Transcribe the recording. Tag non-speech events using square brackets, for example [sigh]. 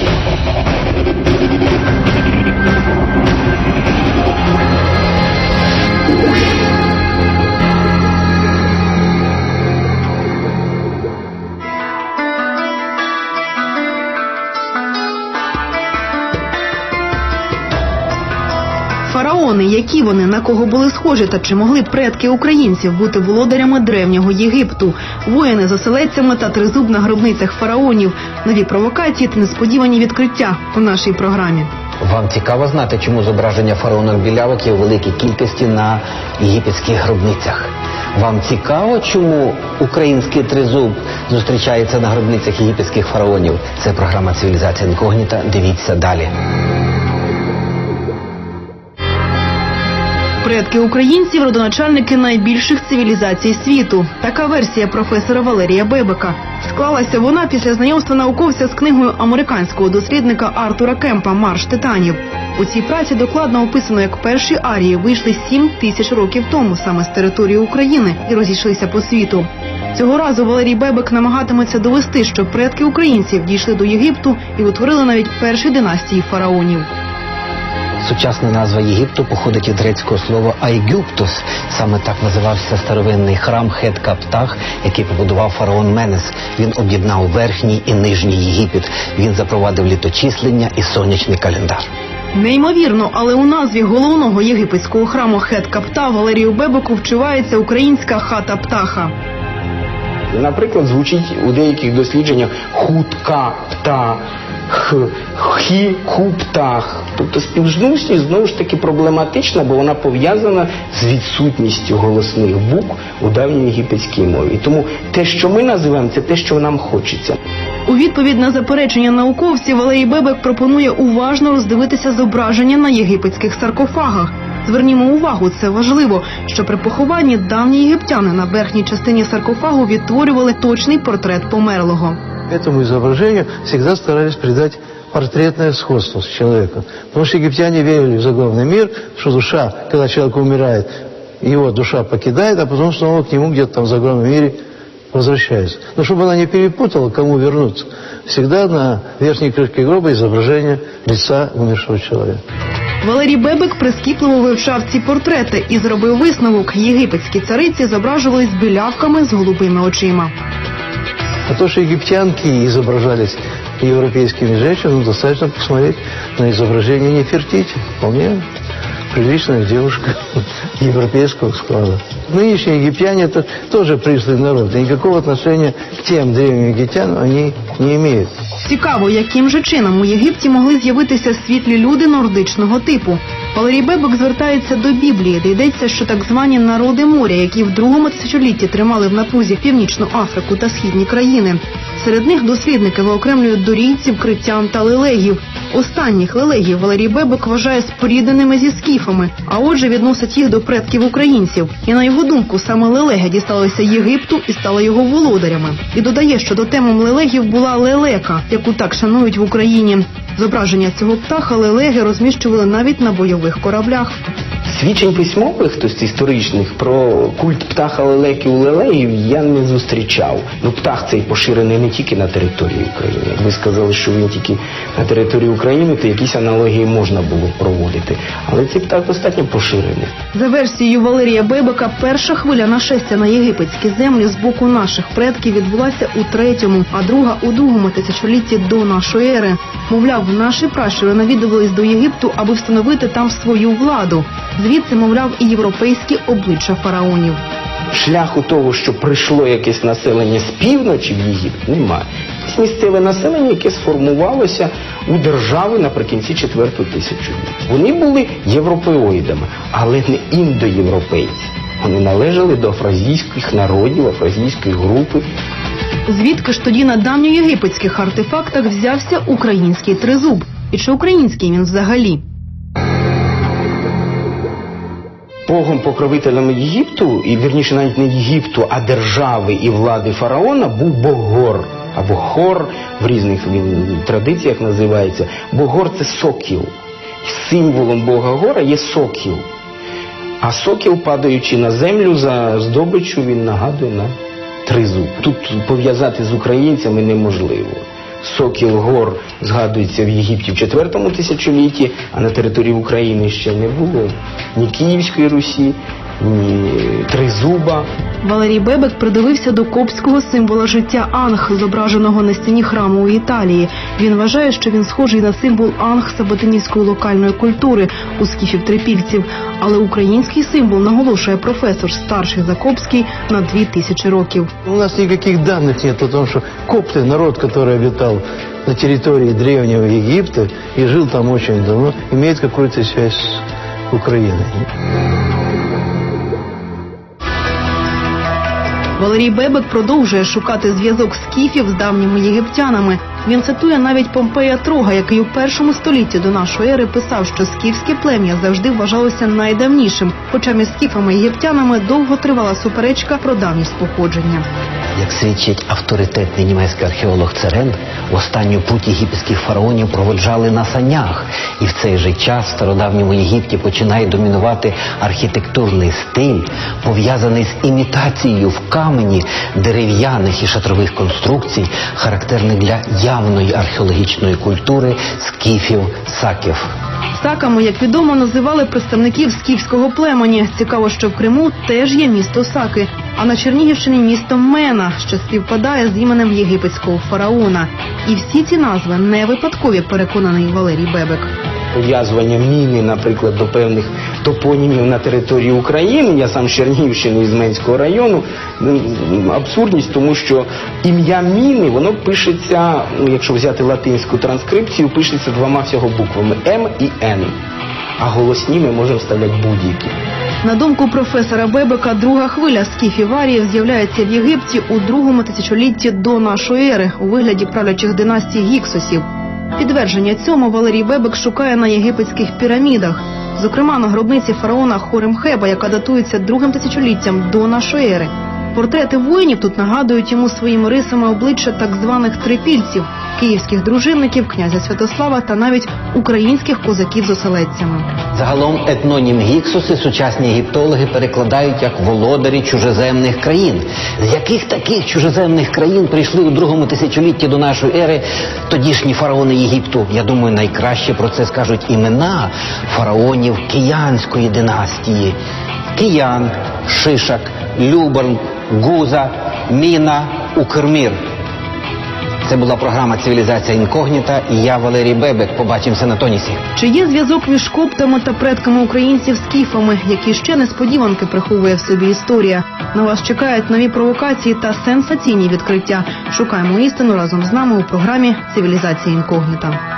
Thank you. Фараони, які вони, на кого були схожі, та чи могли предки українців бути володарями древнього Єгипту, воїни за селецями та тризуб на гробницях фараонів, нові провокації та несподівані відкриття у нашій програмі. Вам цікаво знати, чому зображення фараонок білявок є у великій кількості на єгипетських гробницях? Вам цікаво, чому український тризуб зустрічається на гробницях єгипетських фараонів? Це програма Цивілізація інкогніта. Дивіться далі. Предки українців родоначальники найбільших цивілізацій світу. Така версія професора Валерія Бебека. Склалася вона після знайомства науковця з книгою американського дослідника Артура Кемпа Марш титанів. У цій праці докладно описано, як перші арії вийшли 7 тисяч років тому саме з території України і розійшлися по світу. Цього разу Валерій Бебек намагатиметься довести, що предки українців дійшли до Єгипту і утворили навіть перші династії фараонів. Сучасна назва Єгипту походить від грецького слова Айгюптус. Саме так називався старовинний храм Хет-Каптах, який побудував фараон Менес. Він об'єднав верхній і нижній Єгипет. Він запровадив літочислення і сонячний календар. Неймовірно, але у назві головного єгипетського храму Хет Капта Валерію Бебеку вчувається українська хата птаха. Наприклад, звучить у деяких дослідженнях хутка пта, хі, птах. Тобто співжності знову ж таки проблематична, бо вона пов'язана з відсутністю голосних букв у давній єгипетській мові. Тому те, що ми називаємо, це те, що нам хочеться. У відповідь на заперечення науковців Валерій Бебек пропонує уважно роздивитися зображення на єгипетських саркофагах. Звернімо увагу, це важливо, що при похованні давні єгиптяни на верхній частині саркофагу відтворювали точний портрет померлого Этому изображению всегда старались придать портретное сходство с человеком. Потому что египтяне верили в загробный мир, что душа, когда человек умирает, его душа покидает, а потом снова к нему где-то там в загробном мире возвращается. Но чтобы она не перепутала, кому вернуться, всегда на верхней крышке гроба изображение лица умершего человека. Валерій Бебек прискіпливо вивчав ці портрети і зробив висновок. Єгипетські цариці зображувались білявками з голубими очима. А то, что египтянки изображались европейскими женщинами, достаточно посмотреть на изображение Нефертити. Вполне приличная девушка [laughs] европейского склада. Нынешние египтяне это тоже пришлый народ. И никакого отношения к тем древним египтянам они не имеют. Цікаво, яким же чином у Єгипті могли з'явитися світлі люди нордичного типу. Валерій Бебек звертається до Біблії, де йдеться, що так звані народи моря, які в другому тисячолітті тримали в напрузі Північну Африку та східні країни. Серед них дослідники виокремлюють дорійців, критян та лелегів. Останніх лелегів Валерій Бебек вважає спорідненими зі скіфами, а отже відносить їх до предків українців. І на його думку, саме лелеги дісталися Єгипту і стали його володарями. І додає, що дотемом лелегів була лелека, яку так шанують в Україні. Зображення цього птаха лелеги розміщували навіть на бойових кораблях. Свідчень письмових, тобто історичних, про культ птаха лелеки у лелеїв я не зустрічав. Ну, птах цей поширений не тільки на території України. Ви сказали, що він тільки на території України, то якісь аналогії можна було проводити. Але цей птах достатньо поширений. За версією Валерія Бебека, перша хвиля нашестя на єгипетські землі з боку наших предків відбулася у третьому, а друга у другому тисячолітті до нашої ери. Мовляв, наші пращури навідувались до Єгипту, аби встановити там свою владу. Звідси, мовляв, і європейські обличчя фараонів. Шляху того, що прийшло якесь населення з півночі в Єгипет, немає. Це місцеве населення, яке сформувалося у держави наприкінці четвертого тисячоліття. Вони були європеоїдами, але не індоєвропейці. Вони належали до афразійських народів, афразійської групи. Звідки ж тоді на давньоєгипетських артефактах взявся український тризуб? І чи український він взагалі? Богом покровителем Єгипту, і вірніше навіть не Єгипту, а держави і влади фараона був Богор. Або хор в різних традиціях називається. Богор це сокіл. Символом Бога гора є сокіл. А сокіл, падаючи на землю за здобиччю, він нагадує на тризуб. Тут пов'язати з українцями неможливо. Сокіл гор згадується в Єгипті в четвертому тисячолітті, а на території України ще не було ні Київської Русі, ні Тризуба. Валерій Бебек придивився до копського символа життя Анг, зображеного на стіні храму у Італії. Він вважає, що він схожий на символ Анг саботинівської локальної культури у скіфів трипільців. Але український символ наголошує професор старший за копський на дві тисячі років. У нас никаких данных нет о том, что копты, народ, который обитал на территории древнего Египта и жил там очень давно, имеет какую-то связь с Украиной. Валерій Бебек продовжує шукати зв'язок скіфів з давніми єгиптянами. Він цитує навіть Помпея Трога, який у першому столітті до нашої ери писав, що скіфське плем'я завжди вважалося найдавнішим, хоча між скіфами і єгиптянами довго тривала суперечка про давність походження. Як свідчить авторитетний німецький археолог Церен, останню путь єгипетських фараонів проводжали на санях, і в цей же час в стародавньому Єгипті починає домінувати архітектурний стиль, пов'язаний з імітацією в камені дерев'яних і шатрових конструкцій, характерних для явної археологічної культури скіфів саків. Саками, як відомо, називали представників скіфського племені. Цікаво, що в Криму теж є місто Саки, а на Чернігівщині місто Мена, що співпадає з іменем єгипетського фараона. І всі ці назви не випадкові, переконаний Валерій Бебек. Пов'язування міни, наприклад, до певних топонімів на території України, я сам з Чернігівщини із Менського району, абсурдність, тому що ім'я міни, воно пишеться, ну, якщо взяти латинську транскрипцію, пишеться двома всього буквами М і Н. А голосні ми можемо вставляти будь-які. На думку професора Бебека, друга хвиля скіфів аріїв з'являється в Єгипті у другому тисячолітті до нашої ери у вигляді правлячих династій гіксосів. Підтвердження цьому Валерій Бебек шукає на єгипетських пірамідах, зокрема на гробниці фараона Хоремхеба, яка датується другим тисячоліттям до нашої ери. Портрети воїнів тут нагадують йому своїми рисами обличчя так званих трипільців, київських дружинників, князя Святослава та навіть українських козаків з оселедцями. Загалом етнонім гіксуси сучасні єгиптологи перекладають як володарі чужеземних країн. З яких таких чужеземних країн прийшли у другому тисячолітті до нашої ери тодішні фараони Єгипту? Я думаю, найкраще про це скажуть імена фараонів киянської династії: Киян, Шишак, Люберн, Гуза, Міна, Укрмір. Це була програма Цивілізація інкогніта і я Валерій Бебек. Побачимося на тонісі. Чи є зв'язок між коптами та предками українців з кіфами, які ще несподіванки приховує в собі історія? На вас чекають нові провокації та сенсаційні відкриття. Шукаємо істину разом з нами у програмі Цивілізація інкогніта.